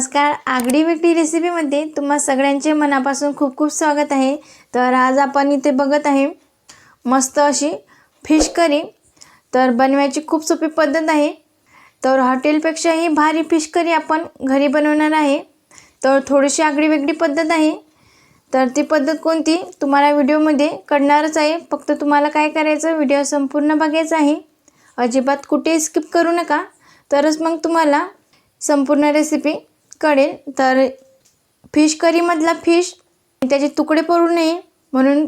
नमस्कार. आगडी वेगळी रेसिपीमध्ये तुम्हा सगळ्यांचे मनापासून खूप खूप स्वागत आहे. तर आज आपण इथे बघत आहे मस्त अशी फिश करी तर बनवायची खूप सोपी पद्धत आहे. तर हॉटेलपेक्षाही भारी फिश करी आपण घरी बनवणार आहे. तर थोडीशी आगडी वेगळी पद्धत आहे. तर ती पद्धत कोणती तुम्हाला व्हिडिओमध्ये कळणारच आहे. फक्त तुम्हाला काय करायचं व्हिडिओ संपूर्ण बघायचा आहे. अजिबात कुठेही स्किप करू नका. तरच मग तुम्हाला संपूर्ण रेसिपी कळेल तर फिश करीमधला फिश त्याचे तुकडे पडू नये म्हणून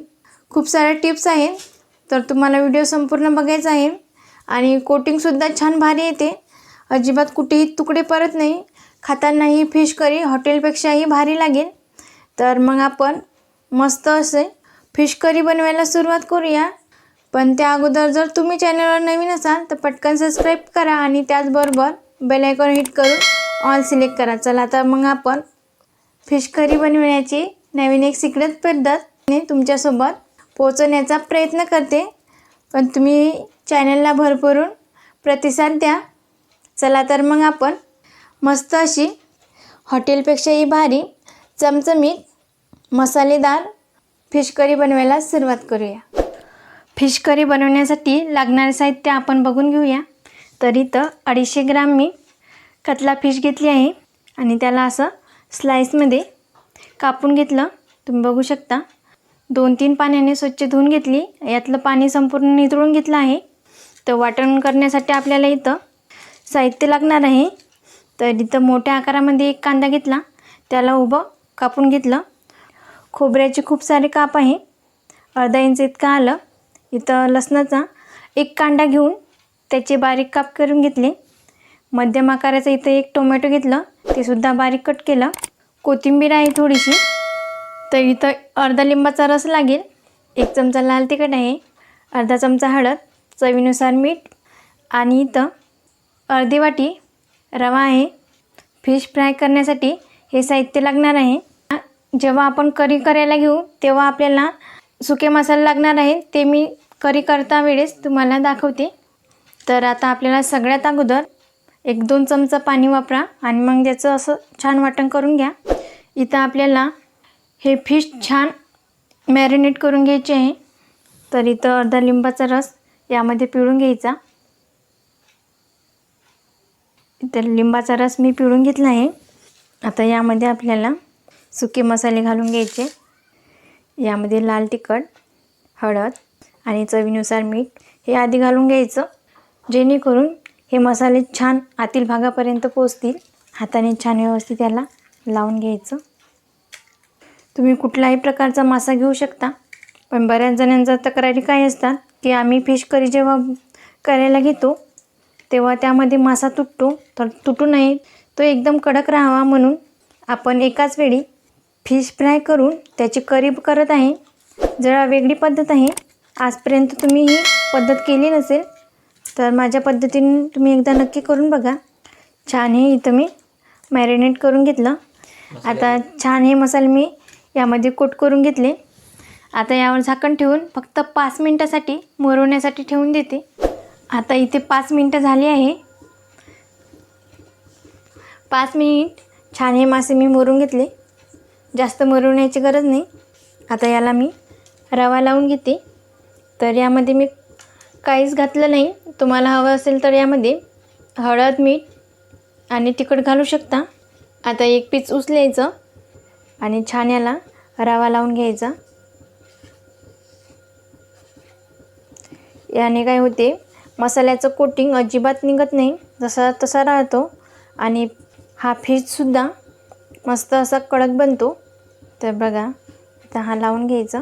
खूप साऱ्या टिप्स आहेत. तर तुम्हाला व्हिडिओ संपूर्ण बघायचा आहे आणि कोटिंगसुद्धा छान भारी येते. अजिबात कुठेही तुकडे पडत नाही. खातानाही फिश करी हॉटेलपेक्षाही भारी लागेल. तर मग आपण मस्त असे फिश करी बनवायला सुरुवात करूया. पण त्या अगोदर जर तुम्ही चॅनलवर नवीन असाल तर पटकन सबस्क्राईब करा आणि त्याचबरोबर बेलायकॉन हिट करून ऑल सिलेक्ट करा. चला तर मग आपण फिश करी बनवण्याची नवीन एक सिक्रेट पद्धत मी तुमच्यासोबत पोचवण्याचा प्रयत्न करते. पण तुम्ही चॅनलला भरभरून प्रतिसाद द्या. चला तर मग आपण मस्त अशी हॉटेलपेक्षाही भारी चमचमीत मसालेदार फिश करी बनवायला सुरुवात करूया. फिश करी बनवण्यासाठी लागणारे साहित्य आपण बघून घेऊया. तर इथं अडीचशे ग्राम मी कतला फिश घेतली आहे आणि त्याला असं स्लाईसमध्ये कापून घेतलं. तुम्ही बघू शकता. दोन तीन पाण्याने स्वच्छ धुवून घेतली. यातलं पाणी संपूर्ण नितळून घेतलं आहे. तर वाटण करण्यासाठी आपल्याला इथं साहित्य लागणार आहे. तर इथं मोठ्या आकारामध्ये एक कांदा घेतला. त्याला उभं कापून घेतलं. खोबऱ्याचे खूप सारे काप आहे. अर्धा इंच इतकं आलं. इथं लसणाचा एक कांदा घेऊन त्याचे बारीक काप करून घेतले. मध्यम आकाराचं इथं एक टोमॅटो घेतलं. ते सुद्धा बारीक कट केलं. कोथिंबीर आहे थोडीशी. तर इथं अर्धा लिंबाचा रस लागेल. एक चमचा लाल तिखट आहे. अर्धा चमचा हळद चवीनुसार मीठ आणि इथं अर्धी वाटी रवा आहे. फिश फ्राय करण्यासाठी हे साहित्य लागणार आहे. जेव्हा आपण करी करायला घेऊ तेव्हा आपल्याला सुके मसाले लागणार आहे ते मी करी करता वेळेस तुम्हाला दाखवते. तर आता आपल्याला सगळ्यात अगोदर एक दोन चमचा पाणी वापरा आणि मग त्याचं असं छान वाटण करून घ्या. इथं आपल्याला हे फिश छान मॅरिनेट करून घ्यायचे आहे. तर इथं अर्धा लिंबाचा रस यामध्ये पिळून घ्यायचा. इथं लिंबाचा रस मी पिळून घेतला आहे. आता यामध्ये आपल्याला सुके मसाले घालून घ्यायचे. यामध्ये लाल तिखट हळद आणि चवीनुसार मीठ हे आधी घालून घ्यायचं. जेणेकरून हे मसाले छान आतील भागापर्यंत पोचतील हाताने छान व्यवस्थित याला लावून घ्यायचं. तुम्ही कुठलाही प्रकारचा मासा घेऊ शकता पण बऱ्याच जणांच्या तक्रारी काय असतात की आम्ही फिश करी जेव्हा करायला घेतो तेव्हा त्यामध्ये मासा तुटतो. तर तुटू नये तो एकदम कडक राहावा म्हणून आपण एकाच वेळी फिश फ्राय करून त्याची करी करत आहे. जरा वेगळी पद्धत आहे. आजपर्यंत तुम्ही ही पद्धत केली नसेल तर माझ्या पद्धतीने तुम्ही एकदा नक्की करून बघा. छान हे इथं मी मॅरिनेट करून घेतलं. आता छान हे मसाले मी यामध्ये कोट करून घेतले. आता यावर झाकण ठेवून फक्त पाच मिनटासाठी मुरवण्यासाठी ठेवून देते. आता इथे पाच मिनटं झाली आहे. पाच मिनिट छान हे मासे मी मुरून घेतले. जास्त मुरवण्याची गरज नाही. आता याला मी रवा लावून घेते. तर यामध्ये मी काहीच घातलं नाही. तुम्हाला हवं असेल तर यामध्ये हळद मीठ आणि तिखट घालू शकता. आता एक पीस उचलायचं आणि छान याला रवा लावून घ्यायचा. याने काय होते मसाल्याचं कोटिंग अजिबात निघत नाही. जसा तसा राहतो आणि हा फिशसुद्धा मस्त असा कडक बनतो. तर बघा आता हा लावून घ्यायचा.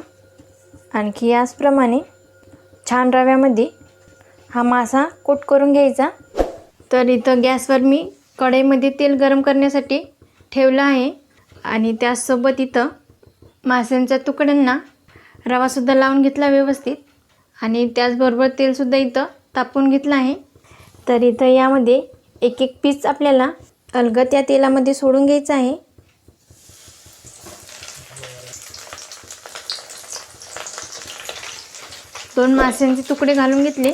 आणखी याचप्रमाणे छान रव्यामध्ये हा मासा कोट करून घ्यायचा. तर इथं गॅसवर मी कढईमध्ये तेल गरम करण्यासाठी ठेवलं आहे. आणि त्याचसोबत इथं माशांच्या तुकड्यांना रवासुद्धा लावून घेतला व्यवस्थित. आणि त्याचबरोबर तेलसुद्धा इथं तापून घेतलं आहे. तर इथं यामध्ये एक एक पीस आपल्याला अलगत या तेलामध्ये सोडून घ्यायचं आहे. दोन माशांचे तुकडे घालून घेतले.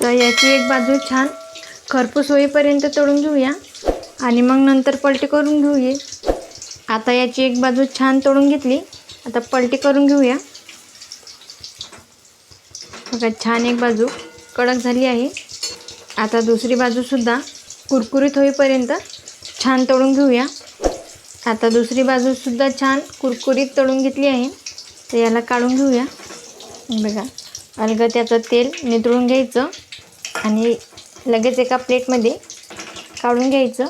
तर याची एक बाजू छान खरपूस होईपर्यंत तळून घेऊया. आणि मग नंतर पलटी करून घेऊया. आता याची एक बाजू छान तळून घेतली. आता पलटी करून घेऊया. बघा छान एक बाजू कडक झाली आहे. आता दुसरी बाजूसुद्धा कुरकुरीत होईपर्यंत छान तळून घेऊया. आता दुसरी बाजूसुद्धा छान कुरकुरीत तळून घेतली आहे. तर याला काढून घेऊया. बघा. अलग त्याचं तेल नितळून घ्यायचं आणि लगेच एका प्लेटमध्ये काढून घ्यायचं.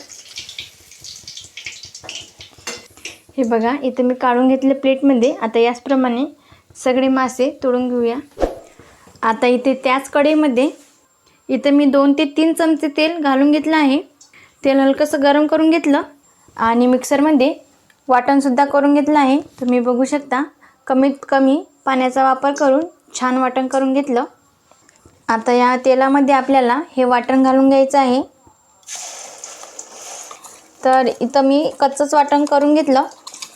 हे बघा इथं मी काढून घेतले प्लेटमध्ये. आता याचप्रमाणे सगळे मासे तोडून घेऊया. आता इथे त्याच कढईमध्ये इथं मी दोन ते तीन चमचे तेल घालून घेतलं आहे. तेल हलकंसं गरम करून घेतलं आणि मिक्सरमध्ये वाटणसुद्धा करून घेतलं आहे. तुम्ही बघू शकता. कमीत कमी पाण्याचा वापर करून छान वाटण करून घेतलं. आता या तेलामध्ये आपल्याला हे वाटण घालून घ्यायचं आहे. तर इथं मी कच्चंच वाटण करून घेतलं.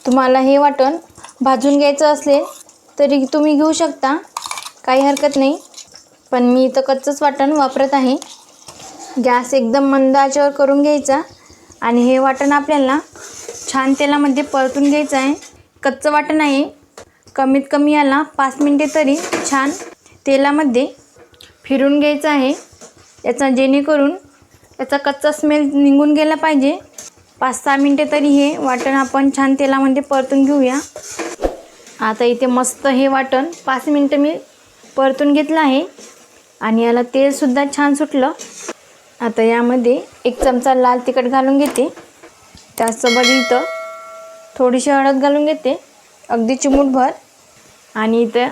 तुम्हाला हे वाटण भाजून घ्यायचं असेल तरी तुम्ही घेऊ शकता. काही हरकत नाही. पण मी इथं कच्चंच वाटण वापरत आहे. गॅस एकदम मंद आचेवर करून घ्यायचा आणि हे वाटण आपल्याला छान तेलामध्ये परतून घ्यायचं आहे. कच्चं वाटण आहे. कमीत कमी याला पाच मिनटे तरी छान तेलामध्ये फिरून घ्यायचं आहे. याचा जेणेकरून याचा कच्चा स्मेल निघून गेला पाहिजे. पाच सहा मिनटे तरी हे वाटण आपण छान तेलामध्ये परतून घेऊया. आता इथे मस्त हे वाटण पाच मिनटं मी परतून घेतलं आहे. आणि याला तेलसुद्धा छान सुटलं. आता यामध्ये एक चमचा लाल तिखट घालून घेते. त्याचसोबत इथं थोडीशी हळद घालून घेते. अगदी चिमूटभर. आणि इथं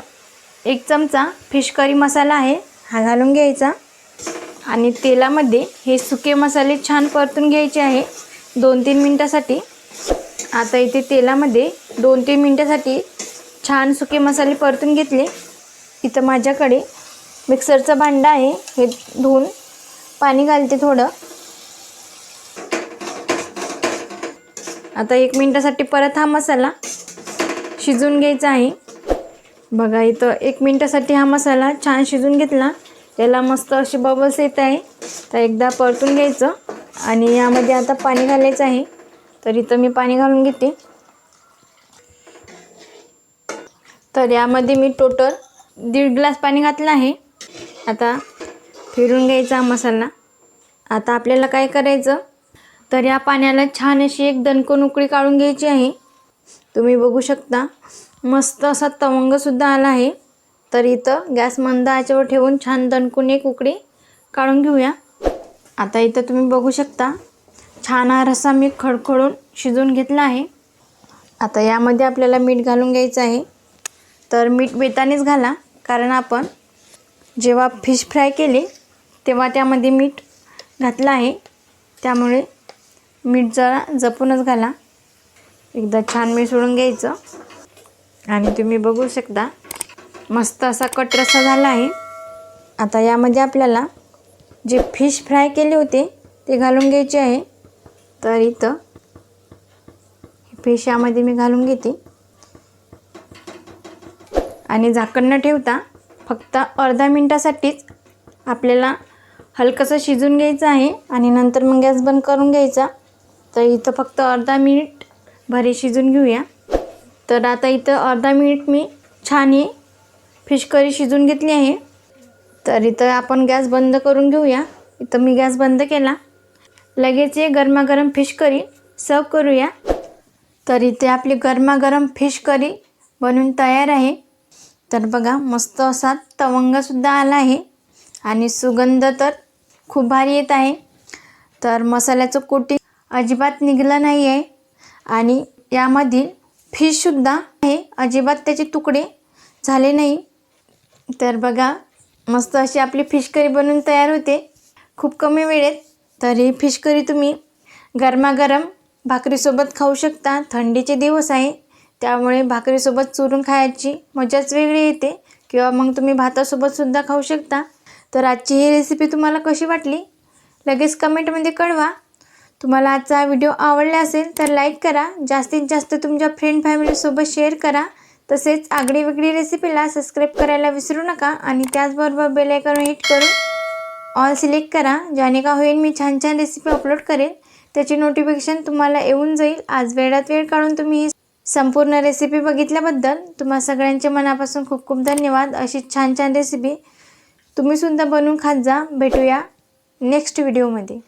एक चमचा फिश करी मसाला आहे हा घालून घ्यायचा. आणि तेलामध्ये हे सुके मसाले छान परतून घ्यायचे आहे दोन तीन मिनटासाठी. आता इथे तेलामध्ये दोन तीन मिनटासाठी छान सुके मसाले परतून घेतले. इथं माझ्याकडे मिक्सरचं भांडं आहे हे धुवून पाणी घालते थोडं. आता एक मिनटासाठी परत हा मसाला शिजवून घ्यायचा आहे. बघा इथं एक मिनटासाठी हा मसाला छान शिजून घेतला. त्याला मस्त अशी बबल्स येत आहे. तर एकदा परतून घ्यायचं. आणि यामध्ये आता पाणी घालायचं आहे. तर इथं मी पाणी घालून घेते. तर यामध्ये मी टोटल दीड ग्लास पाणी घातलं आहे. आता फिरून घ्यायचा हा मसाला. आता आपल्याला काय करायचं? तर या पाण्याला छान अशी एक दणकून उकळी काढून घ्यायची आहे. तुम्ही बघू शकता. मस्त असा तवंगसुद्धा आला आहे. तर इथं गॅस मंद आचेवर ठेवून छान दणकून एक उकडी काढून घेऊया. आता इथं तुम्ही बघू शकता छान हा रसा मी खडखडून शिजून घेतला आहे. आता यामध्ये आपल्याला मीठ घालून घ्यायचं आहे. तर मीठ बेतानेच घाला कारण आपण जेव्हा फिश फ्राय केले तेव्हा त्यामध्ये मीठ घातलं आहे. त्यामुळे मीठ जरा जपूनच घाला. एकदा छान मीठ सोडून घ्यायचं. आणि तुम्ही बघू शकता मस्त असा कट रस्सा झाला आहे. आता यामध्ये आपल्याला जे फिश फ्राय केले होते ते घालून घ्यायचे आहे. तर इथं फिश यामध्ये मी घालून घेते. आणि झाकण न ठेवता फक्त अर्धा मिनटासाठीच आपल्याला हलकंसं शिजून घ्यायचं आहे आणि नंतर मग गॅस बंद करून घ्यायचा. तर इथं फक्त अर्धा मिनिट भरे शिजून घेऊया. तर आता इथं अर्धा मिनिट मी छान ही फिश करी शिजून घेतली आहे. तर इथं आपण गॅस बंद करून घेऊया. इथं मी गॅस बंद केला. लगेच हे गरमागरम फिश करी सर्व करूया. तर इथे आपली गरमागरम फिश करी बनवून तयार आहे. तर बघा मस्त असा तवंगसुद्धा आला आहे. आणि सुगंध तर खूप भारी येत आहे. तर मसाल्याचं कोटिंग अजिबात निघलं नाही आहे आणि यामधील फिशसुद्धा आहे. अजिबात त्याचे तुकडे झाले नाही. तर बघा मस्त अशी आपली फिश करी बनवून तयार होते. खूप कमी वेळेत. तर ही फिश करी तुम्ही गरमागरम भाकरीसोबत खाऊ शकता. थंडीचे दिवस आहे. त्यामुळे भाकरीसोबत चुरून खायची मजाच वेगळी येते. किंवा मग तुम्ही भातासोबतसुद्धा खाऊ शकता. तर आजची ही रेसिपी तुम्हाला कशी वाटली? लगेच कमेंटमध्ये कळवा. तुम्हाला आजचा व्हिडिओ आवडला असेल तर लाईक करा. जास्तीत जास्त तुमच्या फ्रेंड फॅमिलीसोबत शेअर करा. तसेच आगळी वेगळी रेसिपीला सबस्क्राईब करायला विसरू नका आणि त्याचबरोबर बेल हिट करून ऑल सिलेक्ट करा ज्याने का होईल मी छान छान रेसिपी अपलोड करेन. त्याची नोटिफिकेशन तुम्हाला येऊन जाईल. आज वेळात वेळ काढून तुम्ही ही संपूर्ण रेसिपी बघितल्याबद्दल तुम्हा सगळ्यांच्या मनापासून खूप खूप धन्यवाद. अशी छान छान रेसिपी तुम्हीसुद्धा बनवून खात जा. भेटूया नेक्स्ट व्हिडिओमध्ये